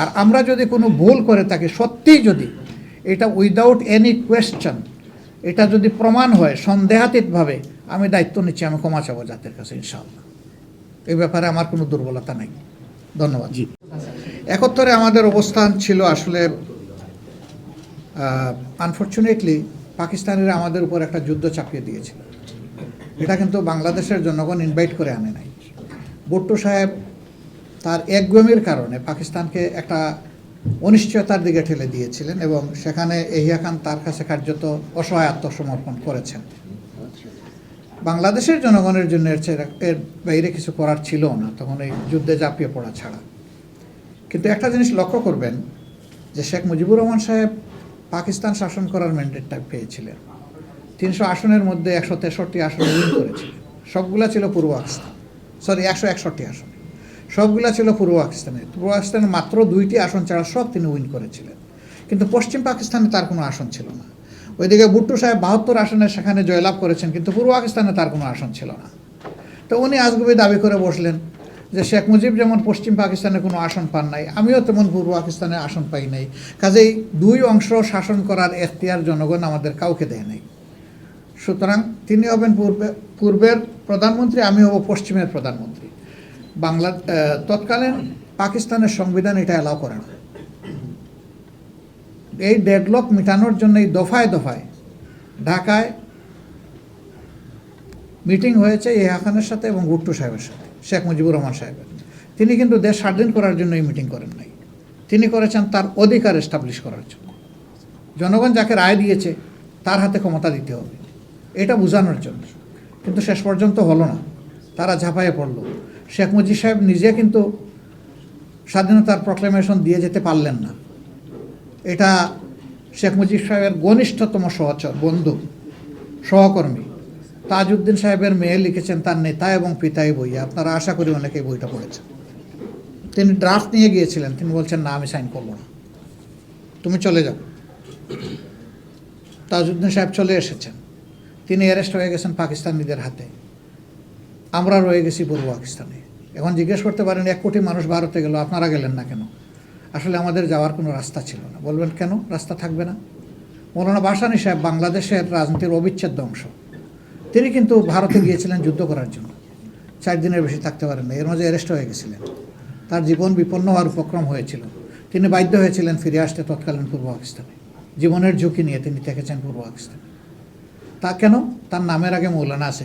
আর আমরা যদি কোনো ভুল করে থাকি সত্যিই যদি এটা উইদাউট এনি কোয়েশ্চেন এটা যদি প্রমাণ হয় সন্দেহাতীতভাবে আমি দায়িত্ব নিচ্ছি আমি ক্ষমা চাবো জাতির কাছে ইনশাআল্লাহ। এই ব্যাপারে আমার কোনো দুর্বলতা নাই। ধন্যবাদ। জি। একত্তরে আমাদের অবস্থান ছিল আসলে আনফর্চুনেটলি পাকিস্তানিরা আমাদের উপর একটা যুদ্ধ চাপিয়ে দিয়েছিল। এটা কিন্তু বাংলাদেশের জনগণ ইনভাইট করে আনে নাই। ভুট্টো সাহেব তার একগমির কারণে পাকিস্তানকে একটা অনিশ্চয়তার দিকে ঠেলে দিয়েছিলেন এবং সেখানে এহিয়া খান তার কাছে কার্যত অসহায় আত্মসমর্পণ করেছেন। বাংলাদেশের জনগণের জন্য এর বাইরে কিছু করার ছিল না, তখন এই যুদ্ধে ঝাঁপিয়ে পড়া ছাড়া। কিন্তু একটা জিনিস লক্ষ্য করবেন, যে শেখ মুজিবুর রহমান সাহেব পাকিস্তান শাসন করার ম্যান্ডেটটা পেয়েছিলেন। তিনশো আসনের মধ্যে একশো তেষট্টি আসন উইন করেছিলেন। সবগুলা ছিল পূর্ব পাকিস্তান সরি একশো একষট্টি আসন। সবগুলা ছিল পূর্ব পাকিস্তানে পূর্ব পাকিস্তানে মাত্র দুইটি আসন ছাড়া সব তিনি উইন করেছিলেন। কিন্তু পশ্চিম পাকিস্তানে তার কোনো আসন ছিল না। ওইদিকে ভুট্টো সাহেব বাহাত্তর আসনে সেখানে জয়লাভ করেছেন, কিন্তু পূর্ব পাকিস্তানে তার কোনো আসন ছিল না। তো উনি আজগুবি দাবি করে বসলেন যে শেখ মুজিব যেমন পশ্চিম পাকিস্তানে কোনো আসন পান নাই, আমিও তেমন পূর্ব পাকিস্তানে আসন পাই নাই। কাজেই দুই অংশ শাসন করার এখতিয়ার জনগণ আমাদের কাউকে দেয় নাই। সুতরাং তিনি হবেন পূর্বে পূর্বের প্রধানমন্ত্রী আমি হব পশ্চিমের প্রধানমন্ত্রী। বাংলা তৎকালীন পাকিস্তানের সংবিধান এটা অ্যালাউ করে না। এই ডেডলক মেটানোর জন্য এই দফায় দফায় ঢাকায় মিটিং হয়েছে ইহা খানের সাথে এবং ভুট্টো সাহেবের সাথে, শেখ মুজিবুর রহমান সাহেবের। তিনি কিন্তু দেশ স্বাধীন করার জন্য এই মিটিং করেন নাই। তিনি করেছেন তার অধিকার এস্টাবলিশ করার জন্য। জনগণ যাকে রায় দিয়েছে, তার হাতে ক্ষমতা দিতে হবে। এটা বোঝানোর জন্য। কিন্তু শেষ পর্যন্ত হলো না। তারা ঝাঁপাইয়ে পড়ল। শেখ মুজিব সাহেব নিজে কিন্তু স্বাধীনতার প্রক্লেমেশন দিয়ে যেতে পারলেন না। এটা শেখ মুজিব সাহেবের ঘনিষ্ঠতম সহচর, বন্ধু, সহকর্মী। তাজউদ্দিন সাহেবের মেয়ে লিখেছেন তার নেতা এবং পিতাই বই আপনারা আশা করি অনেকেই বইটা পড়েছেন। তিনি ড্রাফট নিয়ে গিয়েছিলেন। তিনি বলছেন, না, আমি সাইন করব না। তুমি চলে যাও। তাজউদ্দিন সাহেব চলে এসেছেন। তিনি অ্যারেস্ট হয়ে গেছেন পাকিস্তানিদের হাতে। আমরা রয়ে গেছি পূর্ব পাকিস্তানে। এখন জিজ্ঞেস করতে পারেন, এক কোটি মানুষ ভারতে গেল, আপনারা গেলেন না কেন? আসলে আমাদের যাওয়ার কোনো রাস্তা ছিল না। বলবেন কেন? রাস্তা থাকবে না। মৌলানা বাসানি সাহেব বাংলাদেশের রাজনীতির অবিচ্ছেদ্য অংশ। তিনি কিন্তু ভারতে গিয়েছিলেন যুদ্ধ করার জন্য। চার দিনের বেশি থাকতে পারেন না এর মাঝে অ্যারেস্ট হয়ে গেছিলেন। তার জীবন বিপন্ন হওয়ার উপক্রম হয়েছিল। তিনি বাধ্য হয়েছিলেন ফিরে আসতে তৎকালীন পূর্ব পাকিস্তানে। জীবনের ঝুঁকি নিয়ে তিনি থেকেছেন পূর্ব পাকিস্তানে। তা কেন? তার নামের আগে মৌলানা আছে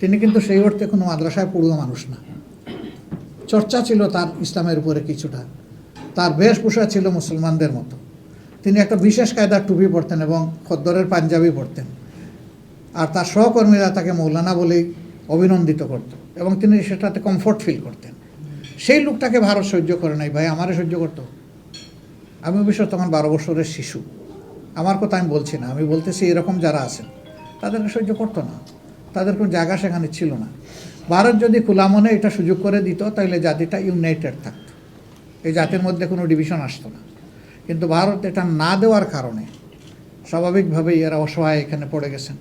তিনি কিন্তু সেই অর্থে কোনো মাদ্রাসায় পড়ুয়া মানুষ না। চর্চা ছিল তার ইসলামের উপরে কিছুটা। তার বেশভূষা ছিল মুসলমানদের মতো। তিনি একটা বিশেষ কায়দার টুপি পরতেন এবং খদ্দরের পাঞ্জাবি পরতেন। আর তার সহকর্মীরা তাকে মৌলানা বলেই অভিনন্দিত করত এবং তিনি সেটাতে কমফোর্ট ফিল করতেন। সেই লোকটাকে ভারত সহ্য করে নাই, ভাই, আমারে সহ্য করতো। আমি অবশ্য তখন বারো বছরের শিশু। আমার কথা আমি বলছি না। আমি বলতেছি এরকম যারা আছেন, তাদেরকে সহ্য করতো না। তাদের কোনো জায়গা সেখানে ছিল না। ভারত যদি খোলা মনে এটা সুযোগ করে দিত তাহলে জাতিটা ইউনাইটেড থাকতো। এই জাতির মধ্যে কোনো ডিভিশন আসতো না। কিন্তু ভারত এটা না দেওয়ার কারণে স্বাভাবিকভাবেই এরা অসহায় এখানে পড়ে গেছেন।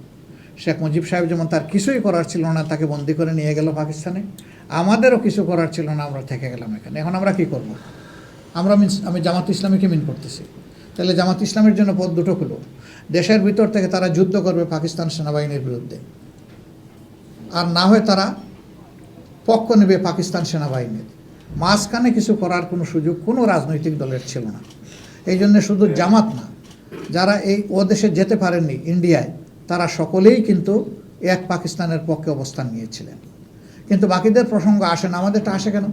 শেখ মুজিব সাহেব যেমন তার কিছুই করার ছিল না, তাকে বন্দি করে নিয়ে গেল পাকিস্তানে। আমাদেরও কিছু করার ছিল না, আমরা থেকে গেলাম এখানে। এখন আমরা কি করব। আমরা মিন্স আমি জামাত ইসলামীকে মিন করতেছি। তাহলে জামাত ইসলামের জন্য পথ দুটো খুলো দেশের ভিতর থেকে তারা যুদ্ধ করবে পাকিস্তান সেনাবাহিনীর বিরুদ্ধে। আর না হয় তারা পক্ষ নেবে পাকিস্তান সেনাবাহিনীর। মাঝখানে কিছু করার কোনো সুযোগ কোনো রাজনৈতিক দলের ছিল না। এই জন্য শুধু জামাত না যারা এই ও দেশে যেতে পারেননি ইন্ডিয়ায় তারা সকলেই কিন্তু এক পাকিস্তানের পক্ষে অবস্থান নিয়েছিলেন। কিন্তু বাকিদের প্রসঙ্গ আসে না আমাদেরটা আসে কেন?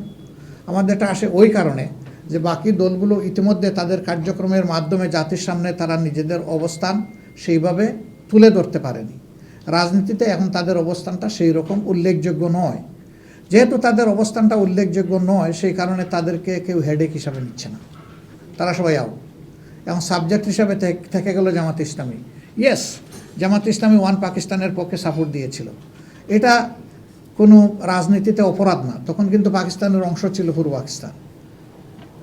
আমাদেরটা আসে ওই কারণে যে বাকি দলগুলো ইতিমধ্যে তাদের কার্যক্রমের মাধ্যমে জাতির সামনে তারা নিজেদের অবস্থান সেইভাবে তুলে ধরতে পারেনি। রাজনীতিতে এখন তাদের অবস্থানটা সেই রকম উল্লেখযোগ্য নয়। যেহেতু তাদের অবস্থানটা উল্লেখযোগ্য নয়, সেই কারণে তাদেরকে কেউ হেডেক হিসাবে নিচ্ছে না। তারা সবাই আউট এবং সাবজেক্ট হিসাবে থেকে গেল জামাত ইসলামী। ইয়েস জামাত ইসলামী ওয়ান পাকিস্তানের পক্ষে সাপোর্ট দিয়েছিল। এটা কোনো রাজনীতিতে অপরাধ না, তখন কিন্তু পাকিস্তানের অংশ ছিল পূর্ব পাকিস্তান।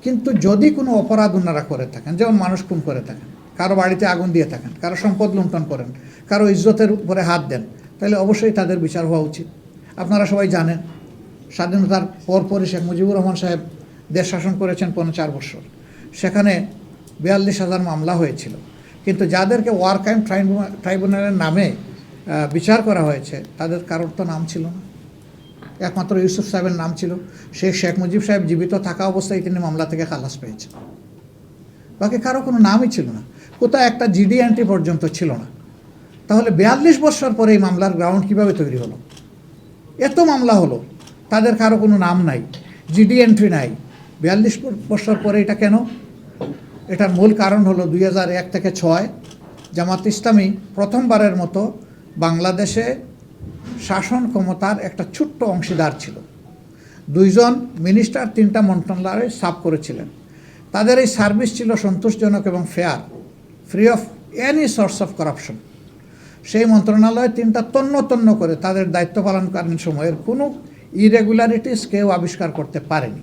কিন্তু যদি কোনো অপরাধ ওনারা করে থাকেন, যেমন মানুষ খুন করে থাকেন কারও বাড়িতে আগুন দিয়ে থাকেন, কারও সম্পদ লুণ্ঠন করেন, কারও ইজ্জতের উপরে হাত দেন, তাহলে অবশ্যই তাদের বিচার হওয়া উচিত। আপনারা সবাই জানেন, স্বাধীনতার পরপরই শেখ মুজিবুর রহমান সাহেব দেশ শাসন করেছেন পনেরো চার বছর। সেখানে বিয়াল্লিশ হাজার মামলা হয়েছিল। কিন্তু যাদেরকে ওয়ার ক্রাইম ট্রাইব্যুনালের নামে বিচার করা হয়েছে, তাদের কারোর তো নাম ছিল না। একমাত্র ইউসুফ সাহেবের নাম ছিল। সেই শেখ মুজিব সাহেব জীবিত থাকা অবস্থায় তিনি মামলা থেকে খালাস পেয়েছেন। বাকি কারও কোনো নামই ছিল না। কোথাও একটা জিডি এন্ট্রি পর্যন্ত ছিল না। তাহলে বিয়াল্লিশ বছর পরে এই মামলার গ্রাউন্ড কীভাবে তৈরি হলো? এত মামলা হলো, তাদের কারও কোনো নাম নাই, জিডি এন্ট্রি নাই। বিয়াল্লিশ বছর পরে এটা কেন? এটার মূল কারণ হলো দুই এক থেকে ছয়, জামাত ইসলামী প্রথমবারের মতো বাংলাদেশে শাসন ক্ষমতার একটা ছোট্ট অংশীদার ছিল। দুইজন মিনিস্টার তিনটা মন্ত্রণালয়ে সাফ করেছিলেন। তাদের এই সার্ভিস ছিল সন্তোষজনক এবং fair free of any source of corruption সেই মন্ত্রণালয় তিনটা তন্ন তন্ন করে তাদের দায়িত্ব পালনকালীন সময়ের কোনো ইরেগুলারিটিস কেউ আবিষ্কার করতে পারেনি।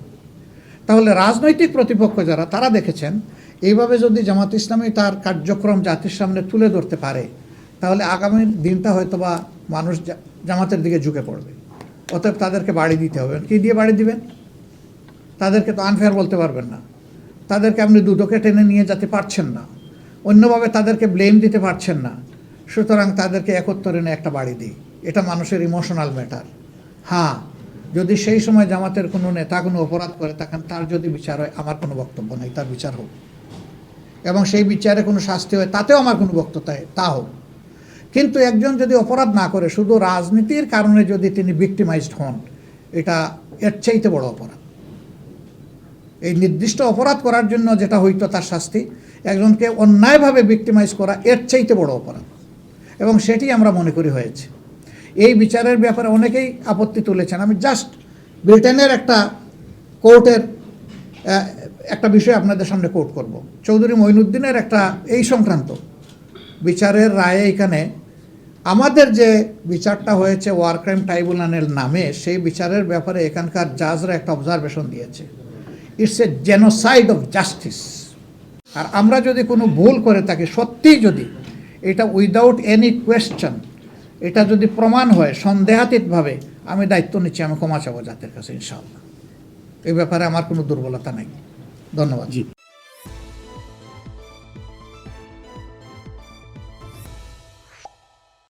তাহলে রাজনৈতিক প্রতিপক্ষ যারা, তারা দেখেছেন, এইভাবে যদি জামাত ইসলামী তার কার্যক্রম জাতির সামনে তুলে ধরতে পারে, তাহলে আগামী দিনটা হয়তো বা মানুষ জামাতের দিকে ঝুঁকে পড়বে। অতএব তাদেরকে বাড়ি দিতে হবে। কী দিয়ে বাড়ি দিবেন? তাদেরকে তো আনফেয়ার বলতে পারবেন না। তাদেরকে আপনি দুদকে টেনে নিয়ে যেতে পারছেন না। অন্যভাবে তাদেরকে ব্লেম দিতে পারছেন না। সুতরাং তাদেরকে একত্তরে একটা বাড়ি দিই। এটা মানুষের ইমোশনাল ম্যাটার হ্যাঁ যদি সেই সময় জামাতের কোনো নেতা কোনো অপরাধ করে, তখন তার যদি বিচার হয়, আমার কোনো বক্তব্য নেই, তার বিচার হোক। এবং সেই বিচারে কোনো শাস্তি হয়, তাতেও আমার কোনো বক্তব্য তা হোক। কিন্তু একজন যদি অপরাধ না করে, শুধু রাজনীতির কারণে যদি তিনি ভিক্টিমাইজড হন, এটা এর চাইতে বড় অপরাধ। এই নির্দিষ্ট অপরাধ করার জন্য যেটা হইতো তার শাস্তি একজনকে অন্যায়ভাবে ভিক্টিমাইজ করা এর চাইতে বড় অপরাধ। এবং সেটি আমরা মনে করি হয়েছে। এই বিচারের ব্যাপারে অনেকেই আপত্তি তুলেছেন। আমি জাস্ট ব্রিটেনের একটা কোর্টের একটা বিষয় আপনাদের সামনে কোর্ট করব। চৌধুরী মঈনুদ্দিনের একটা এই সংক্রান্ত বিচারের রায়ে এখানে আমাদের যে বিচারটা হয়েছে ওয়ার ক্রাইম ট্রাইব্যুনালের নামে, সেই বিচারের ব্যাপারে এখানকার জাজরা একটা অবজারভেশন দিয়েছে। It's a genocide of justice আর আমরা যদি কোনো ভুল করে থাকি সত্যিই যদি, এটা উইদাউট এনি কোয়েশ্চেন এটা যদি প্রমাণ হয় সন্দেহাতীতভাবে, আমি দায়িত্ব নিচ্ছি, আমি ক্ষমা চাবো জাতির কাছে, ইনশাআল্লাহ। এই ব্যাপারে আমার কোনো দুর্বলতা নাই। ধন্যবাদ। জি।